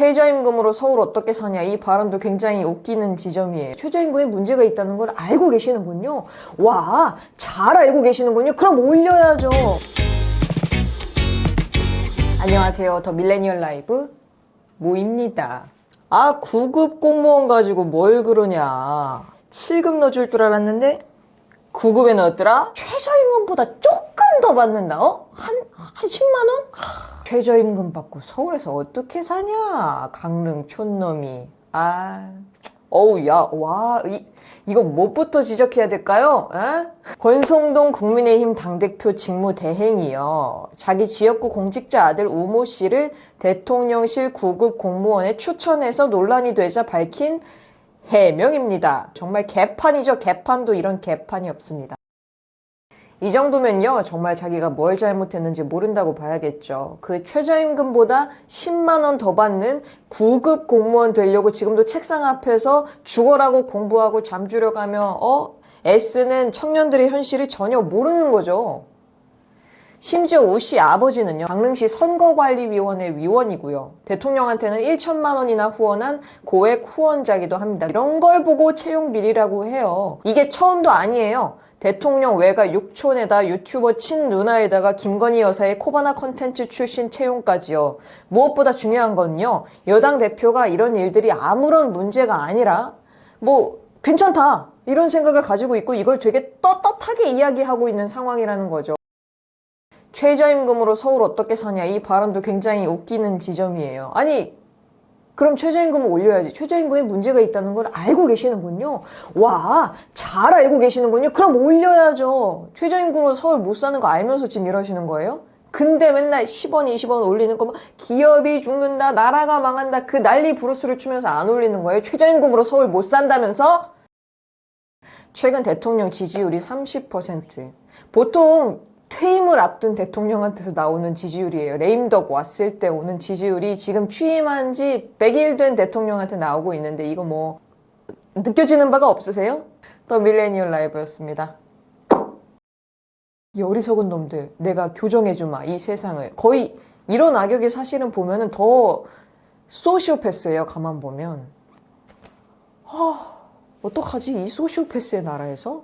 최저임금으로 서울 어떻게 사냐 이 발언도 굉장히 웃기는 지점이에요. 최저임금에 문제가 있다는 걸 알고 계시는군요. 와, 잘 알고 계시는군요. 그럼 올려야죠. 안녕하세요. 더 밀레니얼 라이브 모입니다. 아, 9급 공무원 가지고 뭘 그러냐. 7급 넣어줄 줄 알았는데 9급에 넣었더라? 최저임금보다 조금 더 받는다, 어? 한, 한 10만 원? 최저임금 받고 서울에서 어떻게 사냐? 강릉 촌놈이. 아, 어우, 야, 와, 이, 이거 뭐부터 지적해야 될까요? 에? 권성동 국민의힘 당대표 직무 대행이요. 자기 지역구 공직자 아들 우모 씨를 대통령실 9급 공무원에 추천해서 논란이 되자 밝힌 해명입니다. 정말 개판이죠. 개판도 이런 개판이 없습니다. 이 정도면요, 정말 자기가 뭘 잘못했는지 모른다고 봐야겠죠. 그 최저임금보다 10만원 더 받는 9급 공무원 되려고 지금도 책상 앞에서 죽어라고 공부하고 잠주려 가며, 어? 애쓰는 청년들의 현실을 전혀 모르는 거죠. 심지어 우 씨 아버지는요, 강릉시 선거관리위원회 위원이고요. 대통령한테는 1천만 원이나 후원한 고액 후원자기도 합니다. 이런 걸 보고 채용 비리라고 해요. 이게 처음도 아니에요. 대통령 외가 육촌에다 유튜버 친 누나에다가 김건희 여사의 코바나 컨텐츠 출신 채용까지요. 무엇보다 중요한 건요, 여당 대표가 이런 일들이 아무런 문제가 아니라, 뭐, 괜찮다! 이런 생각을 가지고 있고 이걸 되게 떳떳하게 이야기하고 있는 상황이라는 거죠. 최저임금으로 서울 어떻게 사냐 이 발언도 굉장히 웃기는 지점이에요. 아니 그럼 최저임금을 올려야지. 최저임금에 문제가 있다는 걸 알고 계시는군요. 와, 잘 알고 계시는군요. 그럼 올려야죠. 최저임금으로 서울 못 사는 거 알면서 지금 이러시는 거예요? 근데 맨날 10원, 20원 올리는 거, 막 기업이 죽는다, 나라가 망한다, 그 난리 부르스를 추면서 안 올리는 거예요. 최저임금으로 서울 못 산다면서? 최근 대통령 지지율이 30%. 보통 퇴임을 앞둔 대통령한테서 나오는 지지율이에요. 레임덕 왔을 때 오는 지지율이 지금 취임한 지 100일 된 대통령한테 나오고 있는데 이거 뭐 느껴지는 바가 없으세요? 더 밀레니얼 라이브였습니다. 이 어리석은 놈들 내가 교정해주마 이 세상을 거의 이런 악역이 사실은 보면은 더 소시오패스예요 가만 보면 아 어떡하지 이 소시오패스의 나라에서